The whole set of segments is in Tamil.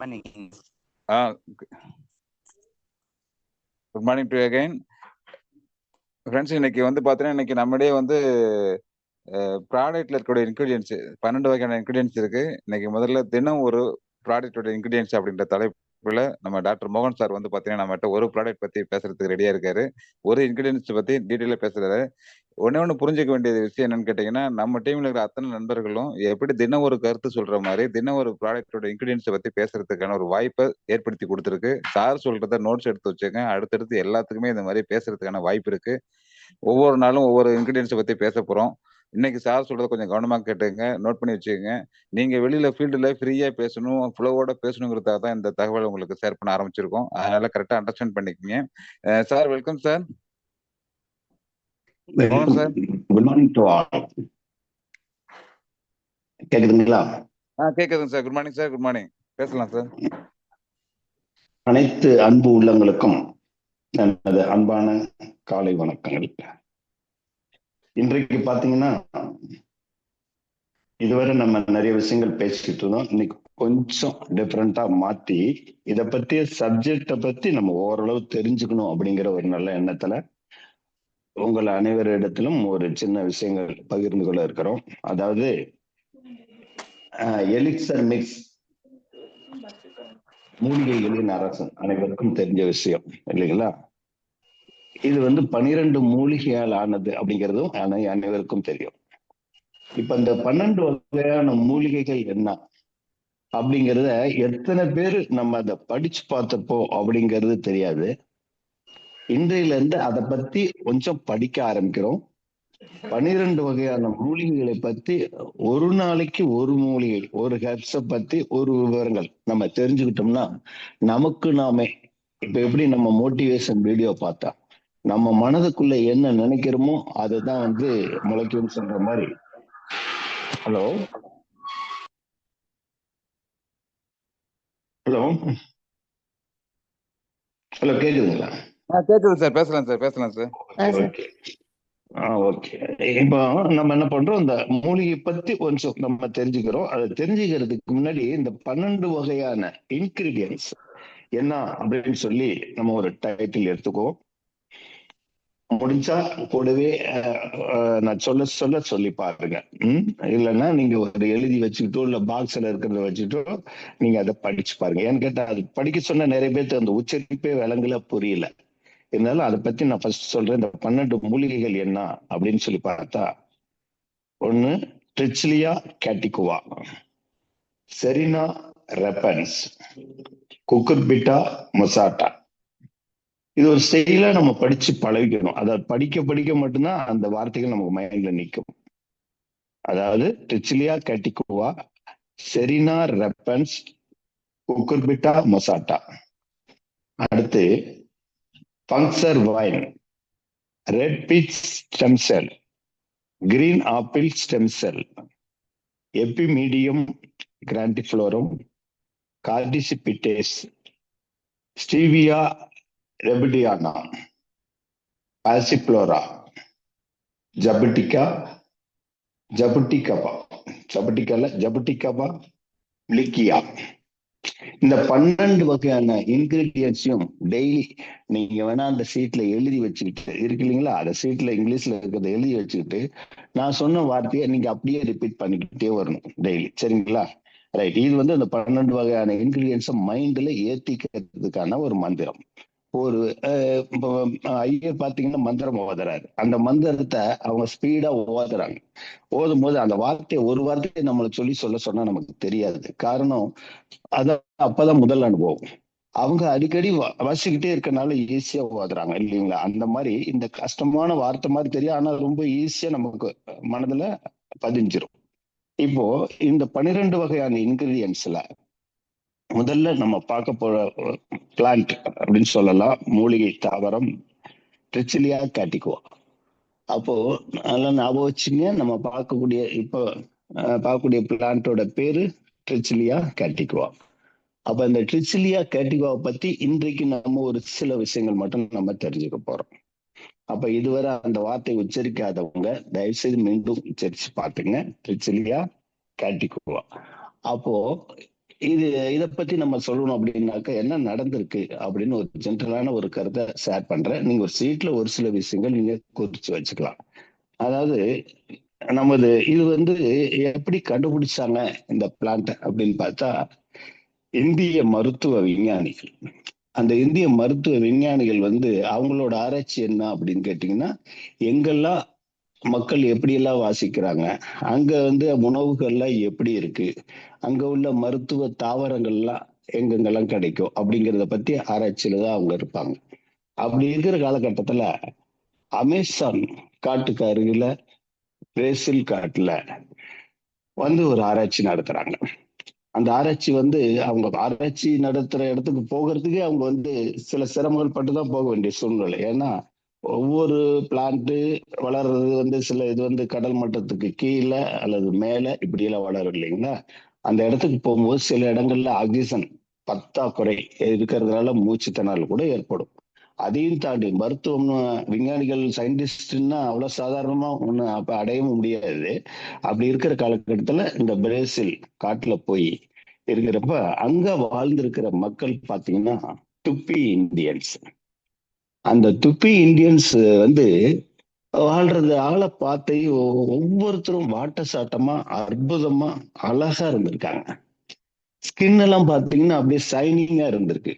பண்ணிக்கிங்க. ஆ good morning to again friends இன்னைக்கு வந்து பார்த்தீங்கன்னா இன்னைக்கு நம்மளே வந்து ப்ராடக்ட்ல இருக்கக்கூடிய இன்க்ரீடியன்ஸ் பன்னெண்டு வகையான இன்க்ரீடியன்ஸ் இருக்கு. இன்னைக்கு முதல்ல தினம் ஒரு ப்ராடக்டோட இன்க்ரீடியன்ஸ் அப்படின்ற தலைப்பு தலைப்புல நம்ம டாக்டர் மோகன் சார் வந்து பாத்தீங்கன்னா நம்மகிட்ட ஒரு ப்ராடக்ட் பத்தி பேசுறதுக்கு ரெடியா இருக்காரு. ஒரு இன்கிரீடியன்ஸ் பத்தி டீட்டெயிலாக பேசுறாரு. ஒன்னே ஒன்று புரிஞ்சுக்க வேண்டிய விஷயம் என்னன்னு கேட்டீங்கன்னா நம்ம டீம்ல இருக்கிற அத்தனை நண்பர்களும் எப்படி தினம் ஒரு கருத்து சொல்ற மாதிரி தினம் ஒரு ப்ராடக்டோட இன்கிரீடியன்ஸை பத்தி பேசுறதுக்கான ஒரு வாய்ப்பை ஏற்படுத்தி கொடுத்துருக்கு. சார் சொல்றத நோட்ஸ் எடுத்து வச்சுங்க அடுத்தடுத்து எல்லாத்துக்குமே இந்த மாதிரி பேசுறதுக்கான வாய்ப்பு இருக்கு. ஒவ்வொரு நாளும் ஒவ்வொரு இன்க்ரீடியன்ஸை பத்தி பேச போறோம். இன்னைக்கு சார் சொல்றத கொஞ்சம் கவனமா கேட்டுங்க. நோட் பண்ணி வச்சுக்கோங்க. நீங்க வெளியில ஃபீல்டுல ஃப்ரீயா பேசணும் ஃப்ளோவோட பேசணுங்கிறதுக்காக தான் இந்த தகவலை உங்களுக்கு ஷேர் பண்ண ஆரம்பிச்சிருக்கோம். அதனால கரெக்டா அண்டர்ஸ்டாண்ட் பண்ணிக்கோங்க. Sir welcome sir sir good morning to all கேக்குதுங்களா? ஆ கேக்குதுங்க sir good morning sir good morning பேசலாம் சார் அனைத்து அன்பு உள்ளங்களுக்கும் எனது அன்பான காலை வணக்கங்கள். இன்றைக்கு பாத்தீங்கன்னா இதுவரை நம்ம நிறைய விஷயங்கள் பேசிக்கிட்டு இருந்தோம். இன்னைக்கு கொஞ்சம் டிஃப்ரெண்டா மாத்தி இத பத்திய சப்ஜெக்ட பத்தி நம்ம ஓரளவு தெரிஞ்சுக்கணும் அப்படிங்கிற ஒரு நல்ல எண்ணத்துல உங்கள் அனைவரிடத்திலும் ஒரு சின்ன விஷயங்கள் பகிர்ந்து கொள்ள இருக்கிறோம். அதாவது எலிக்சர் மிக்ஸ் மூலிகைகளின் அரசன் அனைவருக்கும் தெரிஞ்ச விஷயம் இல்லைங்களா? இது வந்து பனிரெண்டு மூலிகையால் ஆனது அப்படிங்கிறதும் அனை- அனைவருக்கும் தெரியும். இப்ப இந்த பன்னெண்டு வகையான மூலிகைகள் என்ன? அப்படிங்கிறத எத்தனை பேர் நம்ம அதை படிச்சு பார்த்தப்போ அப்படிங்கிறது தெரியாது. இன்றையில இருந்து அதை பத்தி கொஞ்சம் படிக்க ஆரம்பிக்கிறோம். பனிரெண்டு வகையான மூலிகைகளை பத்தி ஒரு நாளைக்கு ஒரு மூலிகை ஒரு ஹெர்ப்ஸ பத்தி ஒரு விவரங்கள் நம்ம தெரிஞ்சுக்கிட்டோம்னா நமக்கு நாமே இப்ப எப்படி நம்ம மோட்டிவேஷன் வீடியோ பார்த்தா நம்ம மனதுக்குள்ள என்ன நினைக்கிறோமோ அதுதான் வந்து முளைக்கும்னு சொல்ற மாதிரி. ஹலோ? ஹலோ? ஹலோ கேக்குதுங்களா? கேக்குது சார். பேசலாம் சார் பேசலாம் சார். ஓகே. இப்போ நம்ம என்ன பண்றோம்? இந்த மூலிகை பத்தி கொஞ்சம் நம்ம தெரிஞ்சுக்கிறோம். அதை தெரிஞ்சுக்கிறதுக்கு முன்னாடி இந்த பன்னெண்டு வகையான இன்கிரீடியன்ஸ் என்ன அப்படின்னு சொல்லி நம்ம ஒரு டைட்டில் எடுத்துக்குவோம். முடிஞ்சா கூடவே நான் சொல்ல சொல்ல சொல்லி பாருங்க. ம்? இல்லைன்னா நீங்க ஒரு எழுதி வச்சுக்கிட்டோ இல்ல பாக்ஸ்ல இருக்கிறத வச்சுட்டோ நீங்க அதை படிச்சு பாருங்க. ஏன்னு கேட்டா அது படிக்க சொன்ன நிறைய பேர்த்து அந்த உச்சரிப்பே விலங்குல புரியல. இருந்தாலும் அதை பத்தி நான் ஃபர்ஸ்ட் சொல்றேன். இந்த பன்னெண்டு மூலிகைகள் என்ன அப்படின்னு சொல்லி பார்த்தா ஒண்ணு ட்ரிச்லியா கேட்டிகுவா செரினா ரெப்பன்ஸ் குக்குர்பிட்டா மொசாட்டா இது ஒரு செயலா நம்ம படிச்சு பழகிக்கணும். அதை படிக்க படிக்க மட்டும்தான் அந்த வார்த்தைகள் நமக்கு மைண்ட்ல நிற்கும் அதாவது ட்ரிச்சிலியா கேட்டிகுவா செரினா ரெப்பன்ஸ் குக்குர்பிட்டா மொசாட்டா. அடுத்து puncture vine red beach stem cell green apple stem cell எபிமீடியம் கிராண்டிஃப்ளோரம் கார்டிசிபிட்டேஸ் ஸ்டீவியா ரெபிடியானா பாசிப்ளோரா ஜபட்டிகா ஜபட்டிகபா ஜபட்டிகால ஜபட்டிகபா லிக்கியா இந்த பன்னெண்டு வகையான இன்கிரீடியன்ஸையும் டெய்லி நீங்க வேணா அந்த சீட்ல எழுதி வச்சுக்கிட்டு இருக்கு இல்லைங்களா? அந்த சீட்ல இங்கிலீஷ்ல இருக்கிறத எழுதி வச்சுக்கிட்டு நான் சொன்ன வார்த்தையை நீங்க அப்படியே ரிப்பீட் பண்ணிக்கிட்டே வரணும் டெய்லி சரிங்களா? ரைட் இது வந்து அந்த பன்னெண்டு வகையான இன்கிரீடியன்ஸை மைண்ட்ல ஏத்திக்கிறதுக்கான ஒரு மந்திரம். ஒரு அஹ், இப்போ, ஐயர் பாத்தீங்கன்னா மந்திரம் ஓதுறாரு. அந்த மந்திரத்தை அவங்க ஸ்பீடா ஓதுறாங்க. ஓதும் போது அந்த வார்த்தையை ஒரு வார்த்தையை நம்மளுக்கு சொல்லி சொல்ல சொன்னா நமக்கு தெரியாது. காரணம் அத அப்பதான் முதல் அனுபவம். அவங்க அடிக்கடி வ- இருக்கனால ஈஸியா ஓதுறாங்க இல்லைங்களா? அந்த மாதிரி இந்த கஷ்டமான வார்த்தை மாதிரி தெரியும். ஆனா ரொம்ப ஈஸியா நமக்கு மனதுல பதிஞ்சிரும். இப்போ இந்த பன்னிரெண்டு வகையான இன்கிரீடியன்ஸ்ல முதல்ல நம்ம பார்க்க போற பிளான்ட் அப்படின்னு சொல்லலாம். மூலிகை தாவரம் ட்ரிச்சிலியா கேட்டிக்குவா அப்போ நல்லா ஞாபகம் வச்சுங்க. நம்ம பார்க்கக்கூடிய இப்போ பார்க்கக்கூடிய பிளான்ட்டோட பேரு ட்ரிச்சிலியா கேட்டிக்குவா அப்ப இந்த ட்ரிச்சிலியா கேட்டிகுவாவை பத்தி இன்றைக்கு நம்ம ஒரு சில விஷயங்கள் மட்டும் நம்ம தெரிஞ்சுக்க போறோம். அப்ப இதுவரை அந்த வார்த்தை உச்சரிக்காதவங்க தயவு செய்து மீண்டும் உச்சரிச்சு பாத்துங்க ட்ரிச்சிலியா கேட்டிகுவா அப்போ இது இத பத்தி நம்ம சொல்லணும் அப்படின்னாக்க என்ன நடந்திருக்கு அப்படின்னு ஒரு ஜென்ரலான ஒரு கருத்தை ஷேர் பண்றேன். நீங்க ஒரு சீட்ல ஒரு சில விஷயங்கள் நீங்க குறிச்சு வச்சுக்கலாம். அதாவது நமது இது வந்து எப்படி கண்டுபிடிச்சாங்க இந்த பிளான்ட் அப்படின்னு பார்த்தா இந்திய மருத்துவ விஞ்ஞானிகள். அந்த இந்திய மருத்துவ விஞ்ஞானிகள் வந்து அவங்களோட ஆராய்ச்சி என்ன அப்படின்னு கேட்டீங்கன்னா எங்கெல்லாம் மக்கள் எப்படியெல்லாம் வாசிக்கிறாங்க? அங்க வந்து உணவுகள்லாம் எப்படி இருக்கு? அங்க உள்ள மருத்துவ தாவரங்கள்லாம் எங்கெங்கெல்லாம் கிடைக்கும்? அப்படிங்கிறத பத்தி ஆராய்ச்சியில தான் அவங்க இருப்பாங்க. அப்படி இருக்கிற காலகட்டத்துல அமேசான் காட்டுக்கு அருகில பிரேசில் காட்டுல வந்து ஒரு ஆராய்ச்சி நடத்துறாங்க. அந்த ஆராய்ச்சி வந்து அவங்க ஆராய்ச்சி நடத்துற இடத்துக்கு போகிறதுக்கே அவங்க வந்து சில சிரமங்கள் பட்டு தான் போக வேண்டிய சூழ்நிலை. ஏன்னா ஒவ்வொரு பிளான்ட் வளர்றது வந்து சில இது வந்து கடல் மட்டத்துக்கு கீழே அல்லது மேலே இப்படி எல்லாம் வளரும் இல்லைங்களா? அந்த இடத்துக்கு போகும்போது சில இடங்கள்ல ஆக்சிஜன் பத்தாக்குறை இருக்கிறதுனால மூச்சு கூட ஏற்படும். அதையும் தாண்டி மருத்துவம் விஞ்ஞானிகள் சயின்டிஸ்ட்னா அவ்வளவு சாதாரணமா ஒண்ணு அப்ப அடையவும் முடியாது. அப்படி இருக்கிற காலகட்டத்துல இந்த பிரேசில் காட்டுல போய் இருக்கிறப்ப அங்க வாழ்ந்திருக்கிற மக்கள் பாத்தீங்கன்னா துப்பி இந்தியன்ஸ். அந்த துப்பி இந்தியன்ஸ் வந்து வாழ்றது ஆளை பார்த்து ஒவ்வொருத்தரும் வாட்ட சாட்டமா அற்புதமா அழகா இருந்திருக்காங்க. ஸ்கின் எல்லாம் பாத்தீங்கன்னா அப்படியே சைனிங்கா இருந்திருக்கு.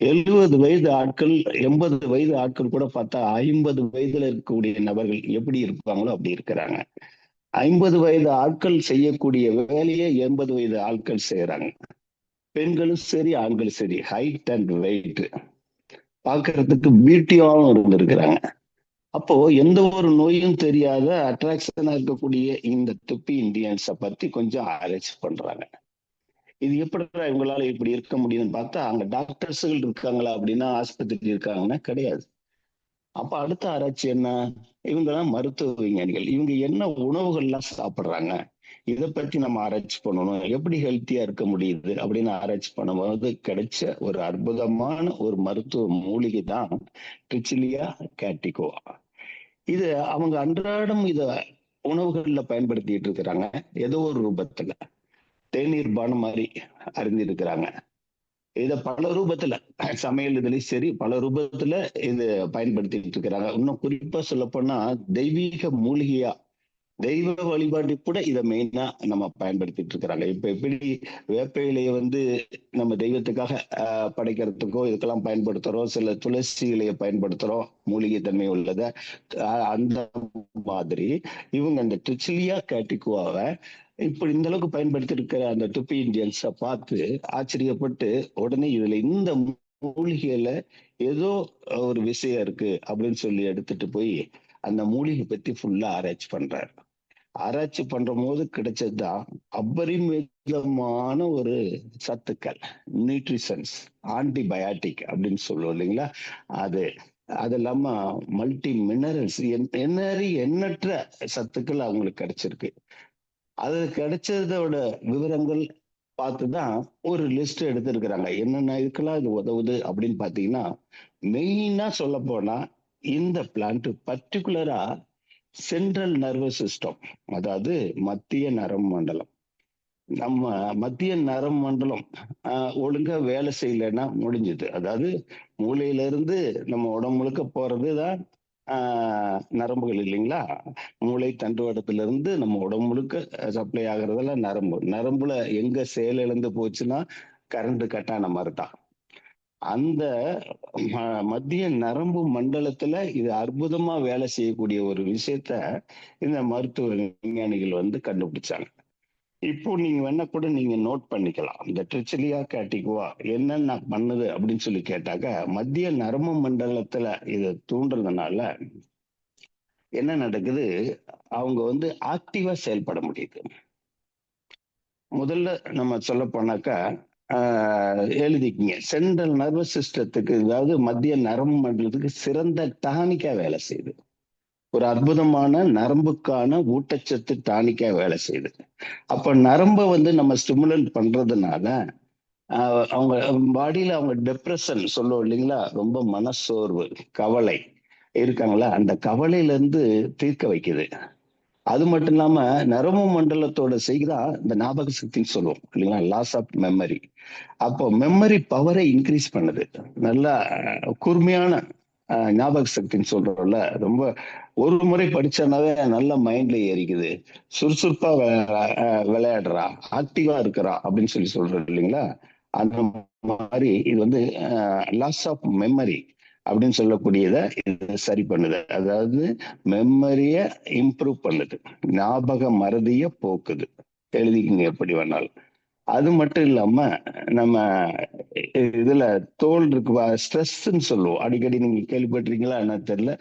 எழுபது வயது ஆட்கள் எண்பது வயது ஆட்கள் கூட பார்த்தா ஐம்பது வயதுல இருக்கக்கூடிய நபர்கள் எப்படி இருப்பாங்களோ அப்படி இருக்கிறாங்க. ஐம்பது வயது ஆட்கள் செய்யக்கூடிய வேலையை எண்பது வயது ஆட்கள் செய்யறாங்க பெண்களும் சரி ஆண்களும் சரி ஹைட் அண்ட் வெயிட் பார்க்கறதுக்கு பியூட்டியாவும் இருந்திருக்கிறாங்க. அப்போ எந்த ஒரு நோயும் தெரியாத அட்ராக்ஷனா இருக்கக்கூடிய இந்த துப்பி இந்தியன்ஸை பத்தி கொஞ்சம் ஆராய்ச்சி பண்றாங்க. இது எப்படி இவங்களால இப்படி இருக்க முடியும்னு பார்த்தா அங்க டாக்டர்ஸ்கள் இருக்காங்களா அப்படின்னா ஆஸ்பத்திரி இருக்காங்கன்னா கிடையாது. அப்ப அடுத்த ஆராய்ச்சி என்ன? இவங்கெல்லாம் மருத்துவ விஞ்ஞானிகள். இவங்க என்ன உணவுகள்லாம் சாப்பிடுறாங்க? இதை பத்தி நம்ம ஆராய்ச்சி பண்ணணும். எப்படி ஹெல்த்தியா இருக்க முடியுது அப்படின்னு ஆராய்ச்சி பண்ணும்போது கிடைச்ச ஒரு அற்புதமான ஒரு மருத்துவ மூலிகை தான் ட்ரிச்சிலியா கேட்டிகோ இது அவங்க அன்றாடம் இத உணவுகள்ல பயன்படுத்திட்டு இருக்கிறாங்க. ஏதோ ஒரு ரூபத்துல. தேநீர் பானம் மாதிரி அறிந்திருக்கிறாங்க. இத பல ரூபத்துல சமையல் இதுலயும் சரி பல ரூபத்துல இது பயன்படுத்திட்டு இருக்கிறாங்க. இன்னும் குறிப்பா சொல்ல போனா தெய்வீக மூலிகையா தெய்வ வழிபாடு கூட இதை மெயினா நம்ம பயன்படுத்திட்டு இருக்கிறாங்க. இப்ப எப்படி வேப்ப இலையை வந்து நம்ம தெய்வத்துக்காக ஆஹ் படைக்கிறதுக்கோ இதுக்கெல்லாம் பயன்படுத்துறோம். சில துளசி இலையை பயன்படுத்துறோம். மூலிகை தன்மை உள்ளத அந்த மாதிரி இவங்க அந்த ட்ரிச்சிலியா கேட்டிக்குவாவை இப்படி இந்த அளவுக்கு பயன்படுத்தி இருக்கிற அந்த துப்பி இந்தியன்ஸ பார்த்து ஆச்சரியப்பட்டு உடனே இதுல இந்த மூலிகையில ஏதோ ஒரு விஷயம் இருக்கு அப்படின்னு சொல்லி எடுத்துட்டு போய் அந்த மூலிகை பத்தி ஃபுல்லா ஆராய்ச்சி பண்றாரு. ஆராய்ச்சி பண்ற போது கிடைச்சதுதான் அபரிமிதமான ஒரு சத்துக்கள் நியூட்ரிஷன்ஸ் ஆன்டிபயாட்டிக் அப்படின்னு சொல்லுவோம் இல்லைங்களா? அது அது இல்லாம மல்டி மினரல்ஸ் எண்ணறி எண்ணற்ற சத்துக்கள் அவங்களுக்கு கிடைச்சிருக்கு. அது கிடைச்சதோட விவரங்கள் பார்த்துதான் ஒரு லிஸ்ட் எடுத்திருக்கிறாங்க. என்னென்ன இதுக்கெல்லாம் இது உதவுது அப்படின்னு பாத்தீங்கன்னா மெயினா சொல்ல போனா இந்த பிளான்ட் பர்டிகுலரா சென்ட்ரல் நர்வஸ் சிஸ்டம் அதாவது மத்திய நரம்பு மண்டலம். நம்ம மத்திய நரம் மண்டலம் ஒழுங்கா வேலை செய்யலைன்னா முடிஞ்சுது. அதாவது மூளையில இருந்து நம்ம உடம்பு முழுக்க போறதுதான் ஆஹ் நரம்புகள் இல்லைங்களா? மூளை தண்டுவடத்துல இருந்து நம்ம உடம்பு முழுக்க சப்ளை ஆகுறதெல்லாம் நரம்பு. நரம்புல எங்க செயல் இழந்து போச்சுன்னா கரண்ட் கட்டான மாதிரி தான் அந்த மத்திய நரம்பு மண்டலத்துல இது அற்புதமா வேலை செய்யக்கூடிய ஒரு விஷயத்த இந்த மருத்துவ விஞ்ஞானிகள் வந்து கண்டுபிடிச்சாங்க. இப்போ நீங்க வேணா கூட நீங்க நோட் பண்ணிக்கலாம். இந்த ட்ரிச்சிலியா கேட்டிகுவா என்னென்ன பண்ணுது அப்படின்னு சொல்லி கேட்டாக்க மத்திய நரம்பு மண்டலத்துல இதை தூண்டுறதுனால என்ன நடக்குது? அவங்க வந்து ஆக்டிவா செயல்பட முடியுது. முதல்ல நம்ம சொல்ல போனாக்கா எழுதிக்கிங்க. சென்ட்ரல் நர்வஸ் சிஸ்டத்துக்கு அதாவது மத்திய நரம்பு மண்டலத்துக்கு சிறந்த டானிக்கா வேலை செய்யுது ஒரு அற்புதமான நரம்புக்கான ஊட்டச்சத்து டானிக்கா வேலை செய்யுது அப்ப நரம்பை வந்து நம்ம ஸ்டிமுலன்ட் பண்றதுனால அவங்க பாடியில அவங்க டிப்ரெஷன் சொல்லுவோம் இல்லைங்களா? ரொம்ப மனசோர்வு கவலை இருக்காங்களா? அந்த கவலையில இருந்து தீர்க்க வைக்குது. அது மட்டும் இல்லாம நரம்பு மண்டலத்தோட செய்தா இந்த ஞாபக சக்தின்னு சொல்லுவோம் இல்லைங்களா? லாஸ் ஆஃப் மெமரி அப்போ மெமரி பவரை இன்க்ரீஸ் பண்ணுது. நல்லா கூர்மையான ஞாபக சக்தின்னு சொல்றோம்ல ரொம்ப ஒரு முறை படிச்சனாவே நல்ல மைண்ட்ல ஏறிக்குது. சுறுசுறுப்பா விளையாடுறா- விளையாடுறா ஆக்டிவா இருக்கிறா அப்படின்னு சொல்லி சொல்றோம் இல்லைங்களா? அந்த மாதிரி இது வந்து லாஸ் ஆஃப் மெமரி அப்படின்னு சொல்லக்கூடியதை இது சரி பண்ணுது. அதாவது மெமரிய இம்ப்ரூவ் பண்ணுது. ஞாபக மறதிய போக்குது. எழுதிக்கங்க எப்படி வேணாலும். அது மட்டும் இல்லாம நம்ம இதுல தோல் இருக்கு ஸ்ட்ரெஸ்ன்னு சொல்லுவோம். அடிக்கடி நீங்க கேள்விப்பட்டிருக்கீங்களா? என்ன தெரியல.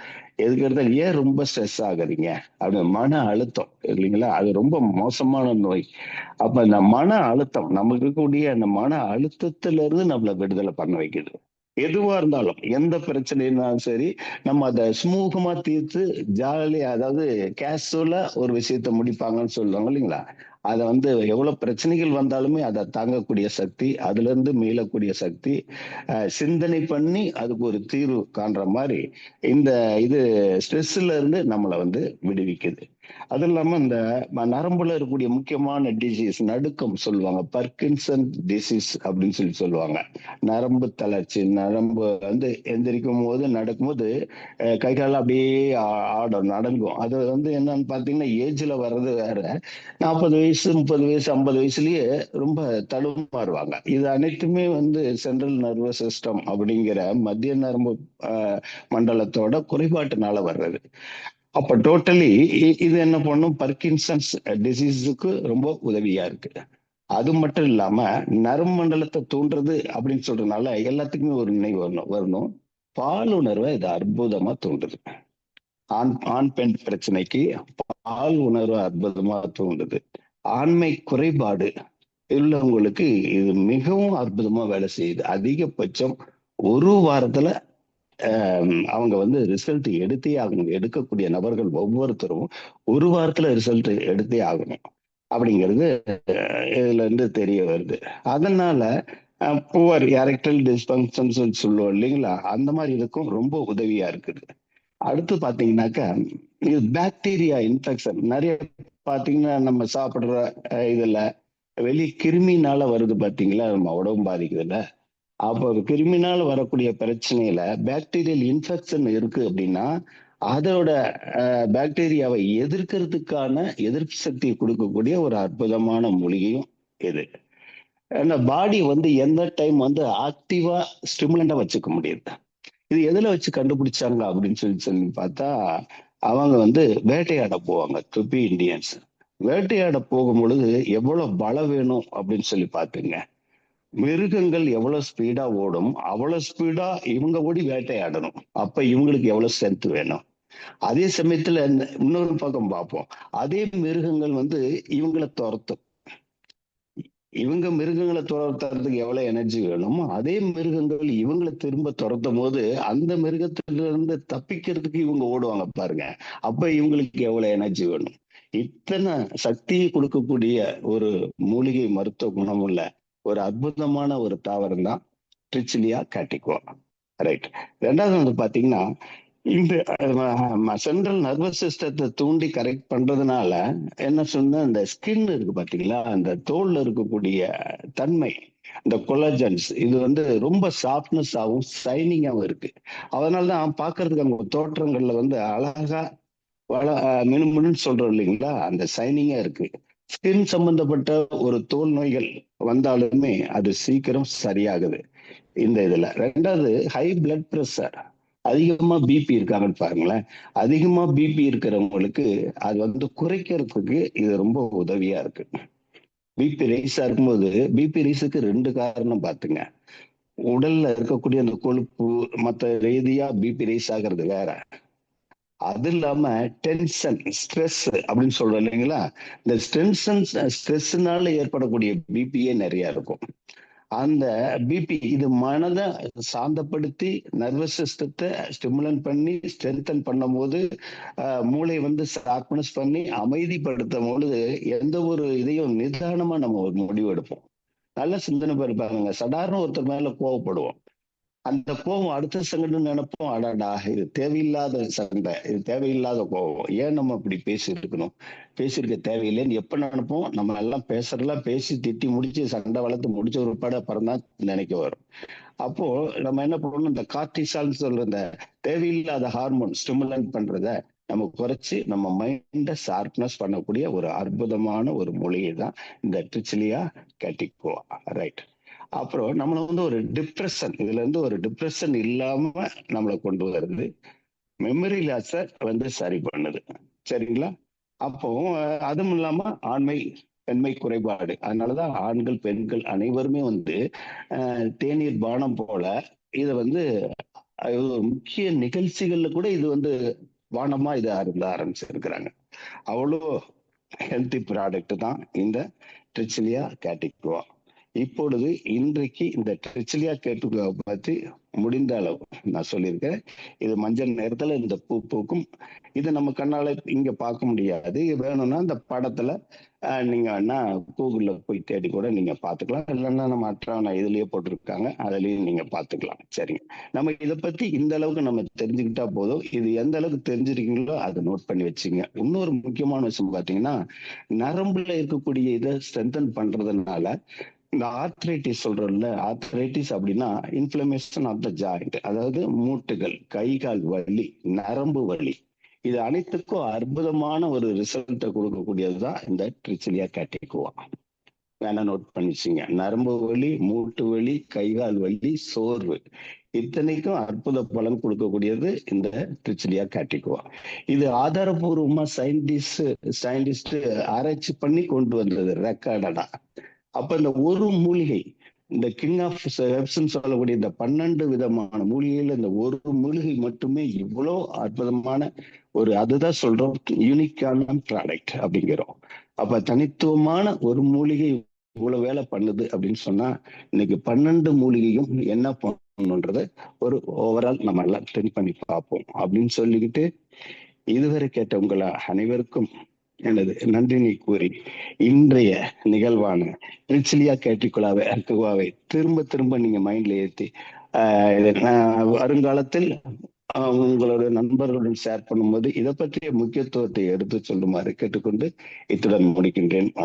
எதுக்கு ஏன் ரொம்ப ஸ்ட்ரெஸ் ஆகுறீங்க அப்படி மன அழுத்தம். இல்லைங்களா? அது ரொம்ப மோசமான நோய். அப்ப இந்த மன அழுத்தம் நமக்கு இருக்கக்கூடிய அந்த மன அழுத்தத்துல இருந்து நம்மள விடுதலை பண்ண வைக்குது. எதுவா இருந்தாலும் எந்த பிரச்சனைனாலும் சரி நம்ம அதை சுமூகமா தீர்த்து ஜாலியா அதாவது கேஷுவலா ஒரு விஷயத்த முடிப்பாங்கன்னு சொல்லுவாங்க இல்லைங்களா? அதை வந்து எவ்வளவு பிரச்சனைகள் வந்தாலுமே அதை தாங்கக்கூடிய சக்தி அதுல இருந்து மீளக்கூடிய சக்தி சிந்தனை பண்ணி அதுக்கு ஒரு தீர்வு காண்ற மாதிரி இந்த இது ஸ்ட்ரெஸ்ல இருந்து நம்மளை வந்து விடுவிக்குது. அது இல்லாம இந்த நரம்புல இருக்கக்கூடிய முக்கியமான டிசீஸ் நடுக்கம் சொல்லுவாங்க. பர்கின்சன் டிசீஸ் அப்படின்னு சொல்லி சொல்லுவாங்க. நரம்பு தளர்ச்சி நரம்பு வந்து எந்திரிக்கும் போது நடக்கும்போது கை கால அப்படியே ஆடும் நடங்கும். அது வந்து என்னன்னு பாத்தீங்கன்னா ஏஜ்ல வர்றது வேற. நாற்பது வயசு முப்பது வயசு ஐம்பது வயசுலயே ரொம்ப தடுமாறுவாங்க. இது அனைத்துமே வந்து சென்ட்ரல் நர்வஸ் சிஸ்டம் அப்படிங்கிற மத்திய நரம்பு மண்டலத்தோட குறைபாட்டுனால வர்றது. அப்ப டோட்டலி இது என்ன பண்ணும்? பர்கின்சன்ஸ் டிசீஸுக்கு ரொம்ப உதவியா இருக்கு. அது மட்டும் இல்லாம நறுமண்டலத்தை தூண்டுறது அப்படின்னு சொல்றதுனால எல்லாத்துக்குமே ஒரு நினைவு வரணும். வரணும் பாலுணர்வை இது அற்புதமா தூண்டுது. ஆண் ஆண் பெண் பிரச்சனைக்கு பால் உணர்வு அற்புதமா தூண்டுது. ஆண்மை குறைபாடு உள்ளவங்களுக்கு இது மிகவும் அற்புதமா வேலை செய்யுது. அதிகபட்சம் ஒரு வாரத்துல அவங்க வந்து ரிசல்ட் எடுத்தே ஆகணும். எடுக்கக்கூடிய நபர்கள் ஒவ்வொருத்தரும் ஒரு வாரத்துல ரிசல்ட் எடுத்தே ஆகணும். அப்படிங்கிறது இதுல இருந்து தெரிய வருது. அதனால புவர் எரக்டல் டிஸ்பங்ஷன் சொல்லுவோம் இல்லைங்களா? அந்த மாதிரி இதுக்கும் ரொம்ப உதவியா இருக்குது. அடுத்து பாத்தீங்கன்னாக்கா இது பாக்டீரியா இன்ஃபெக்ஷன் நிறைய பாத்தீங்கன்னா நம்ம சாப்பிடுற இதுல வெளி கிருமினால வருது பாத்தீங்களா? நம்ம உடம்பு பாதிக்குதுல்ல. அப்போ கிருமினால் வரக்கூடிய பிரச்சனையில பாக்டீரியல் இன்ஃபெக்ஷன் இருக்கு அப்படின்னா அதோட பாக்டீரியாவை எதிர்க்கிறதுக்கான எதிர்ப்பு சக்தியை கொடுக்கக்கூடிய ஒரு அற்புதமான மூலிகையும் இது. அந்த பாடி வந்து எந்த டைம் வந்து ஆக்டிவா ஸ்டிமுலண்டா வச்சுக்க முடியுது. இது எதுல வச்சு கண்டுபிடிச்சாங்க அப்படின்னு சொல்லி சொல்லி பார்த்தா அவங்க வந்து வேட்டையாட போவாங்க துப்பி இந்தியன்ஸ். வேட்டையாட போகும் பொழுது எவ்வளவு பலம் வேணும் அப்படின்னு சொல்லி பாத்துங்க மிருகங்கள் எவ்வளவு ஸ்பீடா ஓடும் அவ்வளவு ஸ்பீடா இவங்க ஓடி வேட்டையாடணும். அப்ப இவங்களுக்கு எவ்வளவு ஸ்ட்ரென்த் வேணும்? அதே சமயத்துல இன்னொரு பக்கம் பார்ப்போம். அதே மிருகங்கள் வந்து இவங்களை துரத்தும். இவங்க மிருகங்களை துரத்துறதுக்கு எவ்வளவு எனர்ஜி வேணுமோ அதே மிருகங்கள் இவங்களை திரும்ப துரத்தும் போது அந்த மிருகத்துல இருந்து தப்பிக்கிறதுக்கு இவங்க ஓடுவாங்க பாருங்க. அப்ப இவங்களுக்கு எவ்வளவு எனர்ஜி வேணும்? இத்தனை சக்தியை கொடுக்கக்கூடிய ஒரு மூலிகை மருத்துவ குணமுள்ள ஒரு அற்புதமான ஒரு தாவரம் தான் ட்ரிச்சிலியா காட்டிக்குவோம் ரைட் ரெண்டாவது வந்து பாத்தீங்கன்னா இந்த சென்ட்ரல் நர்வஸ் சிஸ்டத்தை தூண்டி கரெக்ட் பண்றதுனால என்ன சொன்னா இந்த ஸ்கின் இருக்கு பாத்தீங்களா? அந்த தோல்ல இருக்கக்கூடிய தன்மை இந்த கொலஜன்ஸ் இது வந்து ரொம்ப சாஃப்ட்னஸ் ஆகும் சைனிங்காகவும் இருக்கு. அதனாலதான் பாக்குறதுக்கு அவங்க தோற்றங்கள்ல வந்து அழகா வள மினுமினு சொல்றோம் இல்லைங்களா? அந்த சைனிங்கா இருக்கு. ஸ்கின் சம்பந்தப்பட்ட ஒரு தோல் நோய்கள் வந்தாலுமே அது சீக்கிரம் சரியாகுது இந்த இதுல. ரெண்டாவது ஹை பிளட் ப்ரெஷர் அதிகமா பிபி இருக்காங்கன்னு பாருங்களேன். அதிகமா பிபி இருக்கிறவங்களுக்கு அது வந்து குறைக்கிறதுக்கு இது ரொம்ப உதவியா இருக்கு. பிபி ரைஸா இருக்கும்போது பிபி ரைஸுக்கு ரெண்டு காரணம் பாத்துங்க. உடல்ல இருக்கக்கூடிய அந்த கொழுப்பு மத்த ரீதியா பிபி ரைஸ் ஆகிறது வேற. அது இல்லாம டென்ஷன் ஸ்ட்ரெஸ் அப்படின்னு சொல்றோம் இல்லைங்களா? இந்த டென்ஷன் ஸ்ட்ரெஸ்னால ஏற்படக்கூடிய பிபியே நிறைய இருக்கும். அந்த பிபி இது மனதை சாந்தப்படுத்தி நர்வஸ் சிஸ்டத்தை ஸ்டிமுலன் பண்ணி ஸ்ட்ரென்தன் பண்ணும் போது ஆஹ், மூளை வந்து ஷார்ப்னஸ் பண்ணி அமைதிப்படுத்தும் பொழுது எந்த ஒரு இதையும் நிதானமா நம்ம ஒரு முடிவு எடுப்போம் நல்ல சிந்தனை இருப்பாங்க சாதாரண ஒருத்தர் மேல கோவப்படுவோம். அந்த கோபம் அடுத்த செகண்ட் நினைப்போம். அடாடா இது தேவையில்லாத சண்டை இது தேவையில்லாத கோபம். ஏன் நம்ம இப்படி பேசியிருக்கணும்? பேசியிருக்க தேவையில்லைன்னு எப்ப நினைப்போம்? நம்ம எல்லாம் பேசுறதெல்லாம் பேசி திட்டி முடிச்சு சண்டை வளர்த்து முடிச்ச ஒரு படம் அப்புறம் தான் நினைக்க வரும். அப்போ நம்ம என்ன பண்ணணும்? இந்த கார்டிசால்னு சொல்ற இந்த தேவையில்லாத ஹார்மோன் ஸ்டிமுலன்ட் பண்றத நம்ம குறைச்சு நம்ம மைண்ட ஷார்ப்னஸ் பண்ணக்கூடிய ஒரு அற்புதமான ஒரு மொழியை தான் இந்த ட்ரிச்சிலியா கேட்டிக்கோ. ரைட் அப்புறம் நம்மளை வந்து ஒரு டிப்ரெஷன் இதுல இருந்து ஒரு டிப்ரெஷன் இல்லாம நம்மளை கொண்டு வருது. மெமரி லாஸ வந்து சரி பண்ணுது. சரிங்களா? அப்போ அதுவும் இல்லாம ஆண்மை பெண்மை குறைபாடு. அதனாலதான் ஆண்கள் பெண்கள் அனைவருமே வந்து தேநீர் பானம் போல இதை வந்து முக்கிய நிகழ்ச்சிகள்ல கூட இது வந்து வானமா இதை அருந்த ஆரம்பிச்சிருக்கிறாங்க. அவ்வளோ ஹெல்த்தி ப்ராடக்ட் தான் இந்த ட்ரிச்சிலியா கேட்டிக்குவா இப்பொழுது இன்றைக்கு இந்த ட்ரிச்சிலியா கேட்டுக்குவா பத்தி முடிந்த அளவு நான் சொல்லியிருக்கேன் இது மஞ்சள் நேரத்துல இந்த பூ பூக்கும். இது நம்ம கண்ணால இங்க பார்க்க முடியாது. வேணும்னா இந்த படத்துல நீங்க வேணா கூகுள்ல போய் தேடி கூட நீங்க பாத்துக்கலாம் இல்லைன்னா நம்ம அட்ரான இதுலயே போட்டிருக்காங்க. அதுலயும் நீங்க பாத்துக்கலாம் சரிங்க. நம்ம இதை பத்தி இந்த அளவுக்கு நம்ம தெரிஞ்சுக்கிட்டா போதும். இது எந்த அளவுக்கு தெரிஞ்சிருக்கீங்களோ அதை நோட் பண்ணி வச்சுங்க. இன்னொரு முக்கியமான விஷயம் பாத்தீங்கன்னா நரம்புல இருக்கக்கூடிய இதை ஸ்ட்ரென்தன் பண்றதுனால இந்த ஆர்த்ரைட்டிஸ் சொல்றோம்ல ஆர்த்ரைட்டிஸ் அப்படின்னா இன்ஃபிளமேஷன் ஆஃப் த ஜாயிண்ட் அதாவது மூட்டுகள் கை கால் வலி நரம்பு வலி. இது அனைத்துக்கும் அற்புதமான ஒரு ரிசல்ட்டை கொடுக்கக்கூடியது தான் இந்த ட்ரிச்சிலியா கேட்டிக்குவா வேணா நோட் பண்ணிச்சிங்க. நரம்பு வலி மூட்டு வலி கைகால் வலி சோர்வு. இத்தனைக்கும் அற்புத பலன் கொடுக்கக்கூடியது இந்த ட்ரிச்சிலியா கேட்டிக்குவா இது ஆதாரபூர்வமா சயின்டிஸ்ட் சயின்டிஸ்ட் ஆராய்ச்சி பண்ணி கொண்டு வந்தது ரெக்கார்டடா அப்ப இந்த ஒரு மூலிகை இந்த கிங் ஆஃப் ஹெப்ஸ்ன்னு சொல்லக்கூடிய இந்த பன்னெண்டு விதமான மூலிகையில இந்த ஒரு மூலிகை மட்டுமே இவ்வளோ அற்புதமான ஒரு அதுதான் சொல்றோம் யூனிக்கான ப்ராடக்ட் அப்படிங்கிறோம். அப்ப தனித்துவமான ஒரு மூலிகை இவ்வளவு வேலை பண்ணுது அப்படின்னு சொன்னா இன்னைக்கு பன்னெண்டு மூலிகையும் என்ன பண்ணணுன்றத ஒரு ஓவரால் நம்ம எல்லாம் திங்க் பண்ணி பார்ப்போம் அப்படின்னு சொல்லிக்கிட்டு இதுவரை கேட்ட உங்களை அனைவருக்கும் எனது நன்றினை கூறி இன்றைய நிகழ்வான ரிச்சிலியா கேட்டிக்குழாவை அக்குவாவை திரும்ப திரும்ப நீங்க மைண்ட்ல ஏத்தி ஆஹ் வருங்காலத்தில் உங்களோட நண்பர்களுடன் ஷேர் பண்ணும்போது இதை பற்றிய முக்கியத்துவத்தை எடுத்து சொல்லுமாறு கேட்டுக்கொண்டு இத்துடன் முடிக்கின்றேன்.